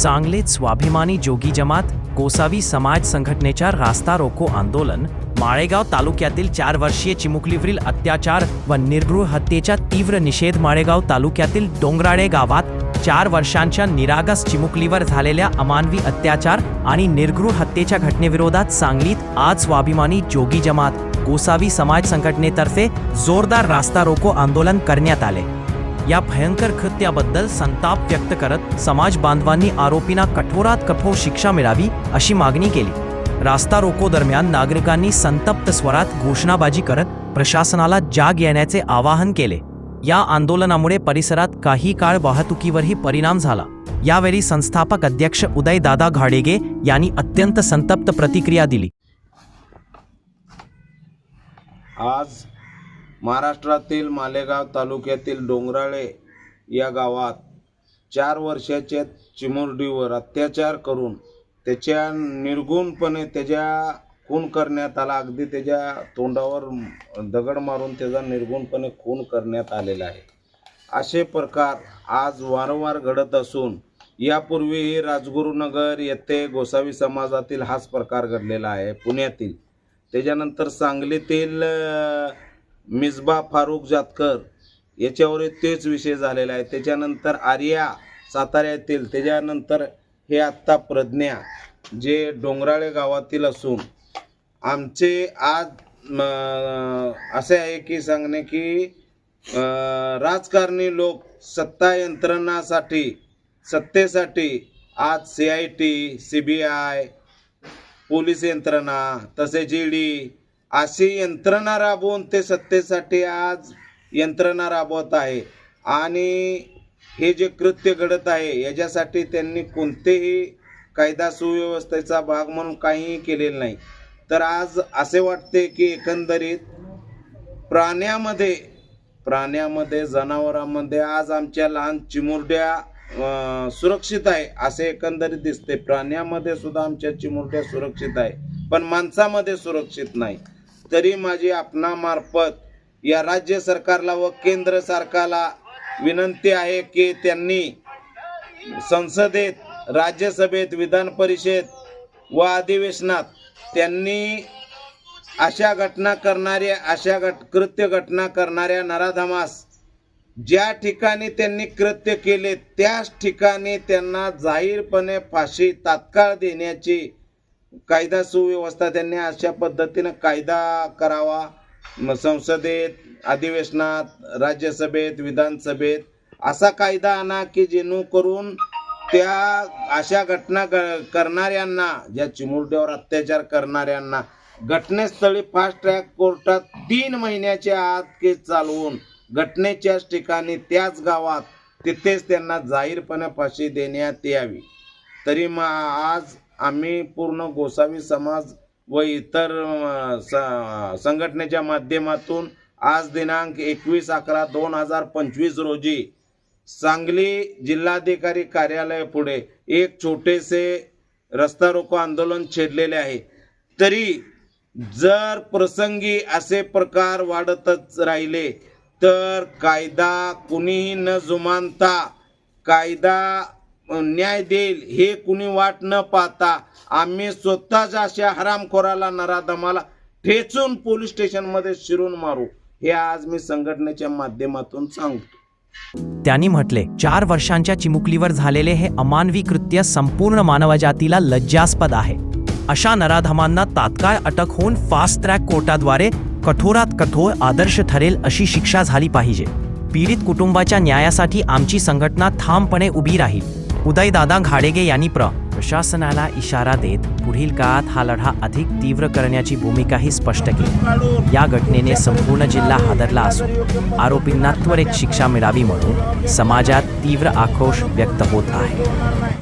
सांगलीत स्वाभिमानी जोगी जमात कोसावी समाज संघटनेच्या रास्ता रोको आंदोलन माळेगाव तालुक्यातील चार वर्षीय चिमुकलीवरील अत्याचार व निर्गृह हत्येचा तीव्र निषेध माळेगाव तालुक्यातील डोंगराळे गावात चार वर्षांच्या निरागस चिमुकलीवर झालेल्या अमानवी अत्याचार आणि निर्गृह हत्येच्या घटनेविरोधात सांगलीत आज स्वाभिमानी जोगी जमात गोसावी समाज संघटनेतर्फे जोरदार रास्ता रोको आंदोलन करण्यात आले. या भयंकर कृत्याबद्दल संताप व्यक्त करत समाज बांधवांनी आरोपींना कठोरात कठोर शिक्षा मिळावी अशी मागणी केली. रास्ता रोको दरम्यान नागरिकांनी संतप्त स्वरात घोषणाबाजी करत प्रशासनाला जाग येण्याचे आवाहन केले. या आंदोलनामुळे परिसरात काही काळ वाहतुकीवरही परिणाम झाला. यावेळी संस्थापक अध्यक्ष उदयदादा घाडेगे यांनी अत्यंत संतप्त प्रतिक्रिया दिली. आज महाराष्ट्रातील मालेगाव तालुक्यातील डोंगराळे या गावात चार वर्षाच्या चिमुरडीवर अत्याचार करून त्याच्या निर्गुणपणे त्याच्या खून करण्यात आला. अगदी त्याच्या तोंडावर दगड मारून त्याचा निर्गुणपणे खून करण्यात आलेला आहे. असे प्रकार आज वारंवार घडत असून यापूर्वीही राजगुरुनगर येथे गोसावी समाजातील हाच प्रकार घडलेला आहे. पुण्यातील. त्याच्यानंतर सांगलीतील मिसबा फारुख जातकर. याच्यावर तेच विषय झालेला आहे. त्याच्यानंतर आर्या साताऱ्यातील त्याच्यानंतर हे आत्ता प्रज्ञा जे डोंगराळे गावातील असून आमचे आज असे आहे की सांगणे की राजकारणी लोक सत्ता यंत्रणासाठी सत्तेसाठी आज C I T C B I police यंत्रणा तसेच ईडी अशी यंत्रणा राबवून ते सत्तेसाठी आज यंत्रणा राबवत आहे. आणि हे जे कृत्य घडत आहे याच्यासाठी त्यांनी कोणतेही कायदा सुव्यवस्थेचा भाग म्हणून काहीही केलेलं नाही. तर आज असे वाटते की एकंदरीत प्राण्यामध्ये प्राण्यामध्ये जनावरांमध्ये आज आमच्या लहान चिमुरड्या सुरक्षित आहे असे एकंदरीत दिसते. प्राण्यामध्ये सुद्धा आमच्या चिमुरड्या सुरक्षित आहे पण माणसामध्ये सुरक्षित नाही. तरी माझी आपणामार्फत या राज्य सरकारला व केंद्र सरकारला विनंती आहे की त्यांनी संसदेत राज्यसभेत विधान परिषद व अधिवेशनात त्यांनी अशा घटना करणाऱ्या अशा घट कृत्य घटना करणाऱ्या नराधमास ज्या ठिकाणी त्यांनी कृत्य केले त्याच ठिकाणी त्यांना जाहीरपणे फाशी तात्काळ देण्याची कायदा सुव्यवस्था त्यांनी अशा पद्धतीनं कायदा करावा. संसदेत अधिवेशनात राज्यसभेत विधानसभेत असा कायदा आणा की जेणेकरून त्या अशा घटना करणाऱ्यांना ज्या चिमुरड्यावर अत्याचार करणाऱ्यांना घटनास्थळी फास्ट ट्रॅक कोर्टात तीन महिन्याच्या आत केस चालवून घटनेच्याच ठिकाणी त्याच गावात तिथेच त्यांना जाहीरपणे फाशी देण्यात यावी. तरी मग आज आम्ही पूर्ण गोसावी समाज व इतर स- संघटनेच्या माध्यमातून आज दिनांक एकवीस अकरा दोन हजार पंचवीस रोजी सांगली जिल्हाधिकारी कार्यालय पुढे एक छोटेसे रस्ता रोको आंदोलन छेडलेले आहे. तरी जर प्रसंगी असे प्रकार वाढतच राहिले तर कायदा कुणीही न जुमानता कायदा न्याय देईल हे कुणी वाट न पाहता आम्ही स्वतःच अशा हरामखोराला नराधमाला ठेचून पोलीस स्टेशनमध्ये शिरून मारू हे आज मी संघटनेच्या माध्यमातून सांगतो. त्यांनी म्हटले चार वर्षांच्या चिमुकलीवर झालेले हे अमानवी कृत्य संपूर्ण मानवजातीला लज्जास्पद आहे. अशा नराधमांना तात्काळ अटक होऊन फास्ट ट्रॅक कोर्टाद्वारे कठोरात कठोर आदर्श ठरेल अशी शिक्षा झाली पाहिजे. पीडित कुटुंबाच्या न्यायासाठी आमची संघटना ठामपणे उभी राहील. उदयदादा घाडेगे यांनी प्र. प्रशासनाला इशारा देत पुढील काळात हा लढा अधिक तीव्र करण्याची भूमिकाही स्पष्ट केली. या घटनेने संपूर्ण जिल्हा हादरला असून आरोपींना त्वरित शिक्षा मिळावी म्हणून समाजात तीव्र आक्रोश व्यक्त होत आहे.